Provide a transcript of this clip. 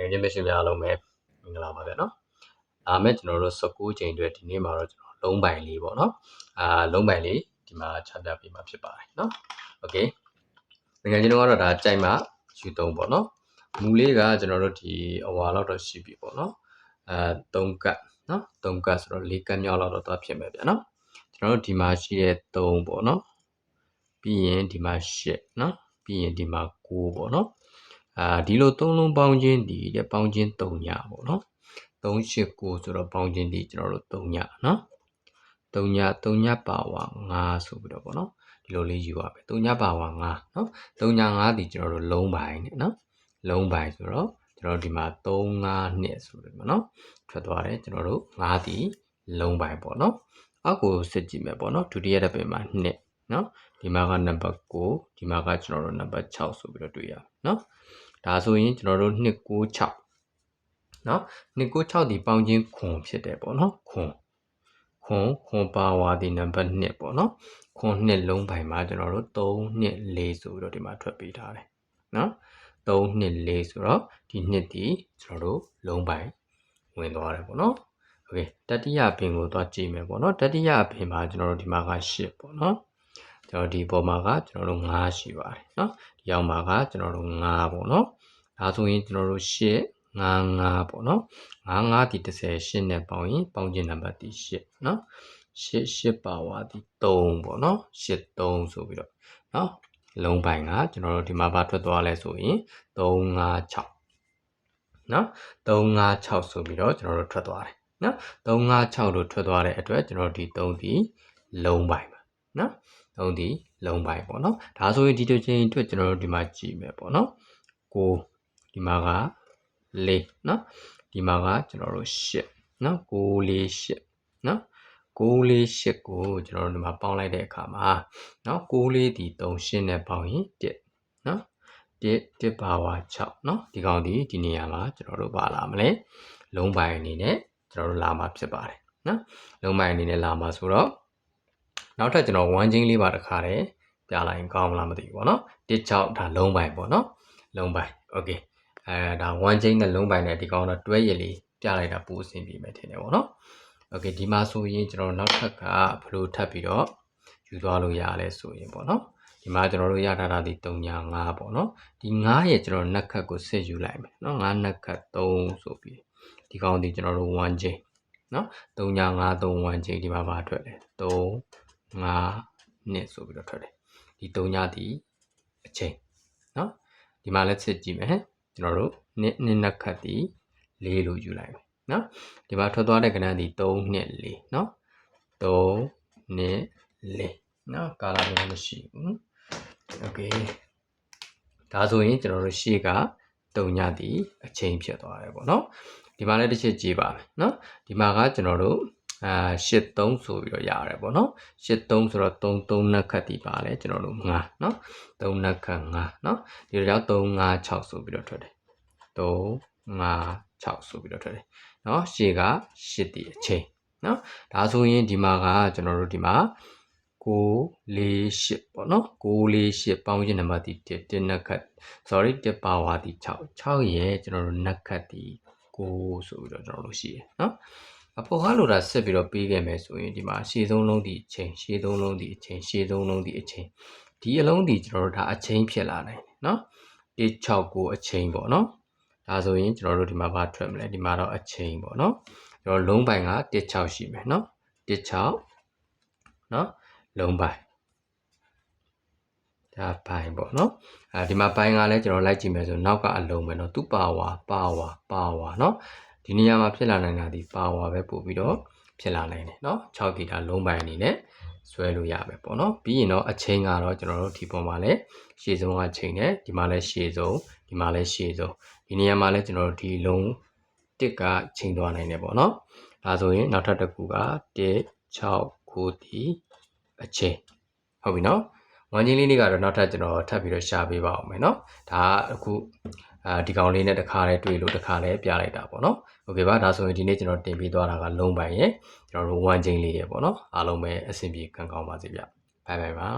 ငယ်ချင်းမရှိများအားလုံးပဲမင်္ဂလာပါဗျာနော်ဒါမဲ့ကျွန်တော်တို့19ချိန်အတွက်ဒီနေ့မှာတော့ကျွန်တော်လုံးပိုင်လေးပေါ့နော်အာလုံးပိုင်လေးဒီမှာချပြပေးမှာဖြစ်ပါတယ်နော်โอเคငယ်ချင်းတို့ကတော့ဒါကြိုက်မှယူသုံးပေါ့နော်မူလေးကကျွန်တော်တို့ဒီအဝါလောက်တော့ရှိပြီပေါ့နော်အဲ3ကတ်နော်3ကတ်ဆိုတော့4ကတ်မြောက်လောက်တော့သွားဖြစ်မယ်ဗျာနော်ကျွန်တော်တို့ဒီမှာရှိတဲ့3ပေါ့နော်ပြီးရင်ဒီမှာ8နော်ပြီးရင်ဒီမှာ9ပေါ့နော် အာဒီလိုသုံးလုံးပေါင်းခြင်းဒီတဲ့ပေါင်းခြင်း3ညပေါ့နော်389ဆိုတော့ပေါင်းခြင်းဒီကျွန်တော်တို့3ညနော်3ည3ညပါဝါ5ဆိုပြီးတော့ပေါ့နော်ဒီလိုလေးယူရမယ်3ညပါဝါ5နော်3ည5ဒီကျွန်တော်တို့လုံးပိုင်းနဲ့နော်လုံးပိုင်းဆိုတော့ကျွန်တော်တို့ဒီမှာ3 5နှစ်ဆိုပြီးပေါ့နော်ထွက်သွားတယ်ကျွန်တော်တို့5ဒီလုံးပိုင်းပေါ့နော်အောက်ကိုစစ်ကြည့်မယ်ပေါ့နော်ဒုတိယတစ်ပင်မှာနှစ် နော်ဒီမှာကနံပါတ်9ဒီမှာကကျွန်တော်တို့နံပါတ်6ဆိုပြီးတော့တွေ့ရနော်ဒါဆိုရင်ကျွန်တော်တို့296နော်296ဒီပေါင်းချင်းခွန်ဖြစ်တယ်ပေါ့နော်ခွန်ခွန်ခွန်ပါဝါဒီနံပါတ်2ပေါ့နော်ခွန်နှစ်လုံးပိုင်းမှာကျွန်တော်တို့3နှစ်4ဆိုပြီးတော့ဒီမှာထွက်ပေးထားတယ်နော်3နှစ်4ဆိုတော့ဒီနှစ်ဒီကျွန်တော်တို့လုံးပိုင်းဝင်သွားတယ်ပေါ့နော်โอเคတတိယပင်ကိုသွားကြည့်မယ်ပေါ့နော်တတိယပင်မှာကျွန်တော်တို့ဒီမှာက8ပေါ့နော် ကျွန်တော်ဒီပေါ်မှာကကျွန်တော်တို့9ရှိပါတယ်เนาะဒီအောက်မှာကကျွန်တော်တို့9ပေါ့เนาะဒါဆိုရင်ကျွန်တော်တို့8 9 9ပေါ့เนาะ9 9ဒီ30 8နဲ့ပေါင်းရင်ပေါင်းခြင်းနံပါတ်ဒီ8เนาะ8 8ပါဝါဒီ3ပေါ့เนาะ8 3ဆိုပြီးတော့เนาะလုံးပိုင်ကကျွန်တော်တို့ဒီမှာဘာထွက်သွားလဲဆိုရင်356เนาะ356ဆိုပြီးတော့ကျွန်တော်တို့ထွက်သွားတယ်เนาะ356လို့ထွက်သွားတဲ့အတွက်ကျွန်တော်ဒီ3ဒီလုံးပိုင်ပါ နော်သုံးဒီလုံးပိုင်းပေါ့နော်ဒါဆိုရင်ဒီတစ်ချိန်အတွက်ကျွန်တော်တို့ဒီမှာကြည့်မယ်ပေါ့နော်ကိုဒီမှာကလေးနော်ဒီမှာကကျွန်တော်တို့ရှစ်နော်ကိုလေးရှစ်နော်ကိုလေးရှစ်ကိုကျွန်တော်တို့ဒီမှာပေါင်းလိုက်တဲ့အခါမှာနော်ကိုလေးဒီ3ရှင်းနဲ့ပေါင်းရင်1နော်1 1ပါဝါ6နော်ဒီကောင်ဒီဒီနေရာမှာကျွန်တော်တို့ပါလာမလဲလုံးပိုင်းအနေနဲ့ကျွန်တော်တို့လာမှာဖြစ်ပါတယ်နော်လုံးပိုင်းအနေနဲ့လာမှာဆိုတော့ နောက်ထပ်ကျွန်တော်1ချင်းလေးပါတစ်ခါတည်းပြလိုက်ရင်ကောင်းမလားမသိဘူးပေါ့နော်တစ်ချောက်ဒါလုံးပိုင်ပေါ့နော်လုံးပိုင်โอเคအဲဒါ1ချင်းနဲ့လုံးပိုင်နဲ့ဒီကောင်တော့တွဲရည်လေးပြလိုက်တာပိုအဆင်ပြေမယ်ထင်တယ်ပေါ့နော်โอเคဒီမှာဆိုရင်ကျွန်တော်နောက်ထပ်ကဘလို့ထပ်ပြီးတော့ယူသွားလို့ရလဲဆိုရင်ပေါ့နော်ဒီမှာကျွန်တော်တို့ရထားတာဒီ3ညာ5ပေါ့နော်ဒီ9ရဲ့ကျွန်တော်နက်ခတ်ကိုဆက်ယူလိုက်မယ်နော်9နက်ခတ်3ဆိုပြီးဒီကောင်ဒီကျွန်တော်တို့1ချင်းနော်3ညာ5 3 1ချင်းဒီမှာပါထွက်တယ်3 5နှစ်ဆိုပြီးတော့ထွက်တယ်ဒီ3ညဒီအချိန်เนาะဒီမှာလည်းစစ်ကြည့်မယ်ကျွန်တော်တို့နှစ်နှစ်နှစ်ခတ်ဒီ၄လို့ယူလိုက်မယ်เนาะဒီမှာထွက်သွားတဲ့ကဏ္ဍဒီ3နှစ်4เนาะ3နှစ်4เนาะကာလာလည်းမရှိဘူးโอเคဒါဆိုရင်ကျွန်တော်တို့ရှေ့က3ညဒီအချိန်ဖြစ်သွားတယ်ပေါ့เนาะဒီမှာလည်းတစ်ချက်ကြည့်ပါမယ်เนาะဒီမှာကကျွန်တော်တို့ အာ83ဆိုပြီးတော့ရတယ်ပေါ့နော်83ဆိုတော့3 3နှက်ခတ်ဒီပါလဲကျွန်တော်တို့5နော်3နှက်ခတ်5နော်ဒီတော့3 5 6ဆိုပြီးတော့ထွက်တယ်3 5 6ဆိုပြီးတော့ထွက်တယ်နော်ရှေ့က8ဒီအချိန်နော်ဒါဆိုရင်ဒီမှာကကျွန်တော်တို့ဒီမှာ6 4 8ပေါ့နော်6 4 8ပေါင်းခြင်းနံပါတ်ဒီ1 1နှက်ခတ် sorry 1ပါဝါဒီ6 6ရဲ့ကျွန်တော်တို့နှက်ခတ်ဒီ6ဆိုပြီးတော့ကျွန်တော်တို့ရှိရနော် အပေါ်ကားလိုတာဆက်ပြီးတော့ပေးခဲ့မယ်ဆိုရင်ဒီမှာရှေ့ဆုံးလုံးဒီအချိန်ရှေ့ဆုံးလုံးဒီအချိန်ရှေ့ဆုံးလုံးဒီအချိန်ဒီအလုံးဒီကျွန်တော်တို့ဒါအချိန်ဖြစ်လာနိုင်တယ်နော်169အချိန်ပေါ့နော်ဒါဆိုရင်ကျွန်တော်တို့ဒီမှာဘာထွက်မလဲဒီမှာတော့အချိန်ပေါ့နော်ကျွန်တော်လုံးပိုင်က16ရှိမယ်နော်16နော်လုံးပိုင်ဒါပိုင်းပေါ့နော်အဲဒီမှာပိုင်းကလည်းကျွန်တော်လိုက်ကြည့်မယ်ဆိုနောက်ကအလုံးပဲเนาะသူပါဝါပါဝါပါဝါเนาะ ဒီနေရာမှာဖြစ်လာနိုင်တာဒီပါဝါပဲပို့ပြီးတော့ဖြစ်လာနိုင်တယ်เนาะ6ဂီတာလုံးပိုင်းအနေနဲ့ဆွဲလို့ရမယ်ပေါ့နော်ပြီးရင်တော့အချိန်ကတော့ကျွန်တော်တို့ဒီပုံမှာလည်းရှေ့ဆုံးကချိန်တယ်ဒီမှာလည်းရှေ့ဆုံးဒီမှာလည်းရှေ့ဆုံးဒီနေရာမှာလည်းကျွန်တော်တို့ဒီလုံးတစ်ကချိန်သွားနိုင်တယ်ပေါ့နော်ဒါဆိုရင်နောက်ထပ်တစ်ခုက1 6 9ဒီအချိန်ဟုတ်ပြီနော်ဝမ်ချင်းလေးတွေကတော့နောက်ထပ်ကျွန်တော်ထပ်ပြီးတော့ရှာပေးပါအောင်မယ်နော်ဒါအခု အာဒီကောင်လေးနဲ့တစ်ခါလဲတွေ့လို့တစ်ခါလဲပြလိုက်တာပေါ့နော်โอเคပါဒါဆိုရင်ဒီနေ့ကျွန်တော်တင်ပေးသွားတာကလုံးပိုင်ရဲ့ကျွန်တော်တို့ဝမ်ချင်းလေးရဲ့ပေါ့နော်အားလုံးပဲအဆင်ပြေခံကောင်းပါစေဗျဘိုင်ဘိုင်ပါ